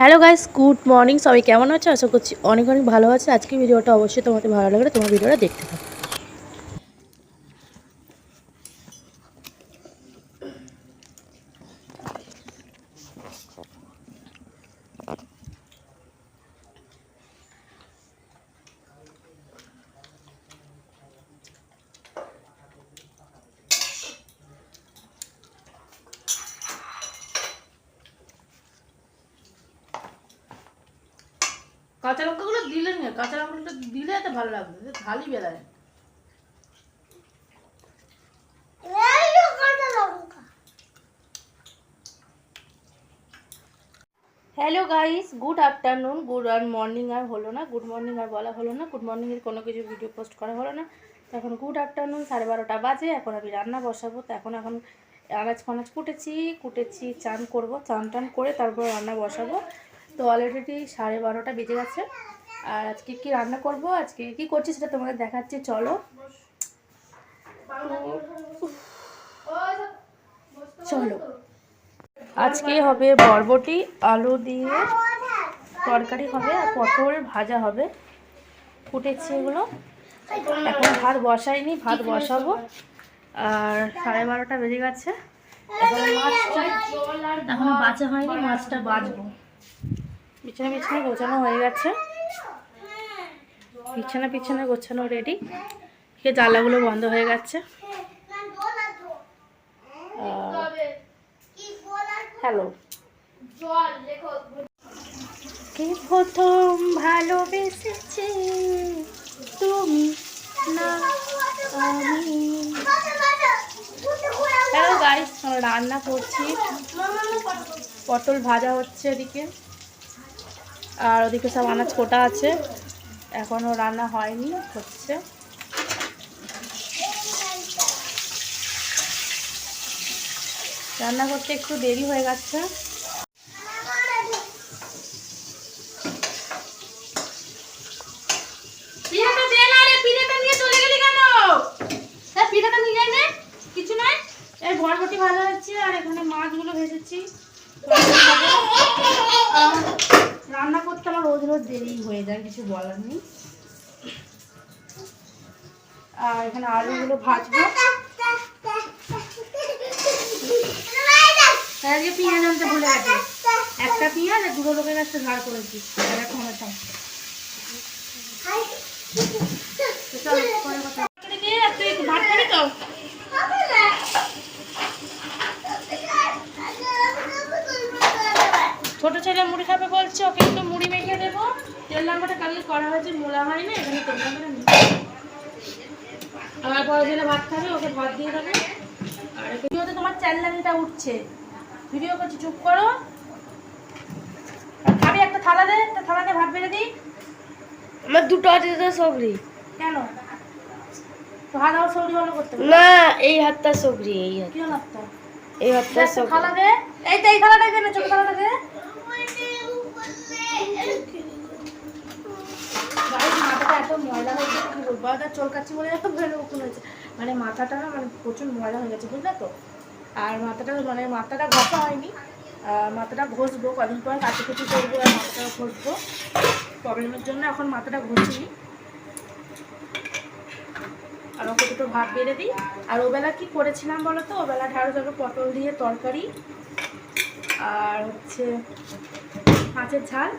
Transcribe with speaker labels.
Speaker 1: Hello guys, good morning. সবাই কেমন আছো? আশা করছি অনেক অনেক ভালো আছে। আজকে ভিডিওটা অবশ্যই তোমাদের ভালো লাগলে তোমার ভিডিওটা দেখতে থাকো।
Speaker 2: কাঁচা লঙ্কাগুলো দিলে না কাঁচা লঙ্কাটা দিলে এত ভালো লাগবে ঝালই বেলায়।
Speaker 1: Hello guys good afternoon good আর মর্নিং আর হলো না গুড মর্নিং আর বলা হলো না গুড মর্নিংয়ের কোনো কিছু ভিডিও পোস্ট করা হলো না। তো এখন গুড আফটারনুন সাড়ে বারোটা বাজে এখন আমি রান্না বসাবো তো এখন এখন আনাজ ফানাজ কুটেছি কুটেছি চান করব চান টান করে তারপর রান্না বসাবো। তো অলরেডি সাড়ে বারোটা বেজে গেছে। আর আজকে কি রান্না করব? আজকে কি করছি সেটা তোমাদের দেখাচ্ছি, চলো। চলো। আজকে হবে বরবটি, আলু দিয়ে তরকারি হবে আর পটল ভাজা হবে। ফুটেছে এগুলো। এখন ভাত বসাইনি, ভাত বসাবো। আর সাড়ে বারোটা বেজে গেছে। এখন মাছটা এখনও বাঁচা হয়নি, মাছটা বাজবো। বিছানা বিছানা গোছানো হয়ে গেছে। বিছানা বিছানা গোছানো রেডি জানলাগুলো বন্ধ হয়ে গেছে। হ্যালো কে প্রথম ভালোবেসেছে তুমি না আমি? হ্যালো গাইস রান্না করছি। পটল ভাজা হচ্ছে এদিকে। আর ওদিকে সব আনাজ কোটা আছে। এখনও রান্না হয়নি হচ্ছে। রান্না করতে একটু দেরি হয়ে গেছে।
Speaker 2: পিঠাটা দে না রে পিঠাটা নিয়ে চলে গেলি কেন? হ্যাঁ পিঠাটা নিয়ে যাই কিছু নাই?
Speaker 1: এই বরবটি ভাজা হচ্ছে আর এখানে মাছগুলো ভেজেছি আর রান্না করতে আমার রোজ রোজ দেরি হয়ে যায়, কিছু বলার নেই। আর এখানে আলুগুলো ভাজবো। পেঁয়াজ আনতে ভুলে একটা পেঁয়াজ আর দুটো লোকের কাছে ধার করেছি। আর এক চলো, পরে কথা
Speaker 2: তুই ভাত খাবি তো?
Speaker 1: ছোট ছেলে মুড়ি খাবে বলছে, ওকে একটু মুড়ি দেবো তেল লঙ্কাটা কালকে করা হয়েছে মোলা হয় না এখানে তেল লঙ্কাটা আমার বড় ছেলে ভাত খাবে ওকে ভাত দিয়ে দেবে। আর ভিডিওতে তোমার চ্যানেলটা উঠছে। ভিডিও করছি চুপ করো। খাবি একটা থালা দে একটা থালা দে ভাত বেড়ে দিই।
Speaker 3: আমার দুটো আছে তো সবরি
Speaker 1: কেন? তো হাত আমার সবজি ভালো করতে
Speaker 3: না এই হাতটা সবরি এই হাত।
Speaker 1: কি
Speaker 3: এই হাতটা সবরি
Speaker 1: থালা দে। এই তো এই থালাটা দে না ছোট থালাটা দে গাইস, মাথাটা এত ময়লা হয়ে গেছে কি বলব? আর চোল কাচ্ছি বলে উকুন হয়েছে। মানে মাথাটা না মানে প্রচুর ময়লা হয়ে গেছে, বুঝলে তো? আর মাথাটা মানে মাথাটা ঘষা হয়নি। মাথাটা ঘষবো, কদিন পর কাটি কুটি করব আর মাথাটা ঘষবো। প্রবলেমের জন্য এখন মাথাটা ঘষিনি। আর ওকে দুটো ভাত বেড়ে দিই। আর ওবেলা কি করেছিলাম বলো তো? ওবেলা ঢাড়ো ঢাড়ো পটল দিয়ে তরকারি। আর হচ্ছে মাছের ঝাল।